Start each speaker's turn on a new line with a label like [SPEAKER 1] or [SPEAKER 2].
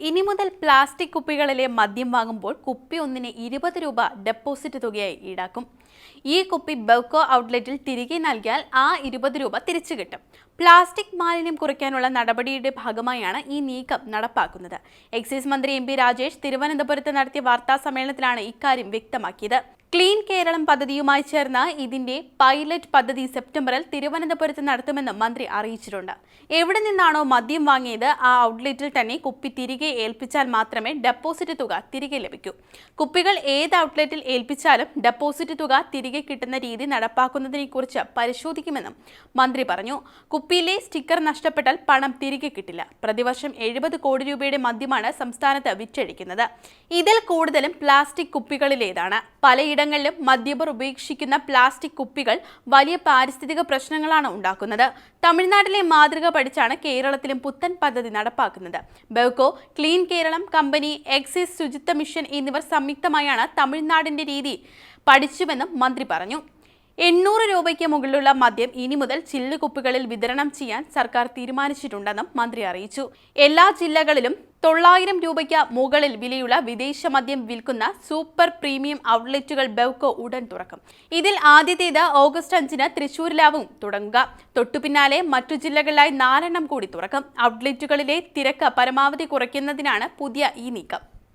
[SPEAKER 1] ഇനി മുതൽ പ്ലാസ്റ്റിക് കുപ്പികളിലെ മദ്യം വാങ്ങുമ്പോൾ കുപ്പി ഒന്നിന് ഇരുപത് രൂപ ഡെപ്പോസിറ്റ് തുകയായി ഈടാക്കും. ഈ കുപ്പി ബെവ്കോ ഔട്ട്ലെറ്റിൽ തിരികെ നൽകിയാൽ ആ ഇരുപത് രൂപ തിരിച്ചു കിട്ടും. പ്ലാസ്റ്റിക് മാലിന്യം കുറയ്ക്കാനുള്ള നടപടിയുടെ ഭാഗമായാണ് ഈ നീക്കം നടപ്പാക്കുന്നത്. എക്സൈസ് മന്ത്രി എം രാജേഷ് തിരുവനന്തപുരത്ത് നടത്തിയ വാർത്താ സമ്മേളനത്തിലാണ് ഇക്കാര്യം വ്യക്തമാക്കിയത്. ക്ലീൻ കേരളം പദ്ധതിയുമായി ചേർന്ന ഇതിന്റെ പൈലറ്റ് പദ്ധതി സെപ്റ്റംബറിൽ തിരുവനന്തപുരത്ത് നടത്തുമെന്ന് മന്ത്രി അറിയിച്ചിട്ടുണ്ട്. എവിടെ നിന്നാണോ മദ്യം വാങ്ങിയത് ആ ഔട്ട്ലെറ്റിൽ തന്നെ കുപ്പി തിരികെ ഏൽപ്പിച്ചാൽ മാത്രമേ ഡെപ്പോസിറ്റ് തുക തിരികെ ലഭിക്കൂ. കുപ്പികൾ ഏത് ഔട്ട്ലെറ്റിൽ ഏൽപ്പിച്ചാലും ഡെപ്പോസിറ്റ് തുക തിരികെ കിട്ടുന്ന രീതി നടപ്പാക്കുന്നതിനെക്കുറിച്ച് പരിശോധിക്കുമെന്നും മന്ത്രി പറഞ്ഞു. കുപ്പിയിലെ സ്റ്റിക്കർ നഷ്ടപ്പെട്ടാൽ പണം തിരികെ കിട്ടില്ല. പ്രതിവർഷം എഴുപത് കോടി രൂപയുടെ മദ്യമാണ് സംസ്ഥാനത്ത് വിറ്റഴിക്കുന്നത്. ഇതിൽ കൂടുതലും പ്ലാസ്റ്റിക് കുപ്പികളിലേതാണ്. പലയിടങ്ങളിലും മദ്യപർ ഉപേക്ഷിക്കുന്ന പ്ലാസ്റ്റിക് കുപ്പികൾ വലിയ പാരിസ്ഥിതിക പ്രശ്നങ്ങളാണ് ഉണ്ടാക്കുന്നത്. തമിഴ്നാട്ടിലെ മാതൃക പഠിച്ചാണ് കേരളത്തിലും പുത്തൻ പദ്ധതി നടപ്പാക്കുന്നത്. Bevco clean Keralam company excise ശുചിത്വ മിഷൻ എന്നിവർ സംയുക്തമായാണ് തമിഴ്നാടിന്റെ രീതി പഠിച്ചുവെന്നും മന്ത്രി പറഞ്ഞു. എണ്ണൂറ് രൂപയ്ക്ക് മുകളിലുള്ള മദ്യം ഇനി മുതൽ ചില്ലുകുപ്പികളിൽ വിതരണം ചെയ്യാൻ സർക്കാർ തീരുമാനിച്ചിട്ടുണ്ടെന്നും മന്ത്രി അറിയിച്ചു. എല്ലാ ജില്ലകളിലും തൊള്ളായിരം രൂപയ്ക്ക് മുകളിൽ വിലയുള്ള വിദേശ മദ്യം വിൽക്കുന്ന സൂപ്പർ പ്രീമിയം ഔട്ട്ലെറ്റുകൾ ബെവ്കോ ഉടൻ തുറക്കും. ഇതിൽ ആദ്യത്തേത് ഓഗസ്റ്റ് അഞ്ചിന് തൃശൂരിലാവും തുടങ്ങുക. തൊട്ടുപിന്നാലെ മറ്റു ജില്ലകളിലായി നാലെണ്ണം കൂടി തുറക്കും. ഔട്ട്ലെറ്റുകളിലെ തിരക്ക് പരമാവധി കുറയ്ക്കുന്നതിനാണ് പുതിയ ഈ നീക്കം.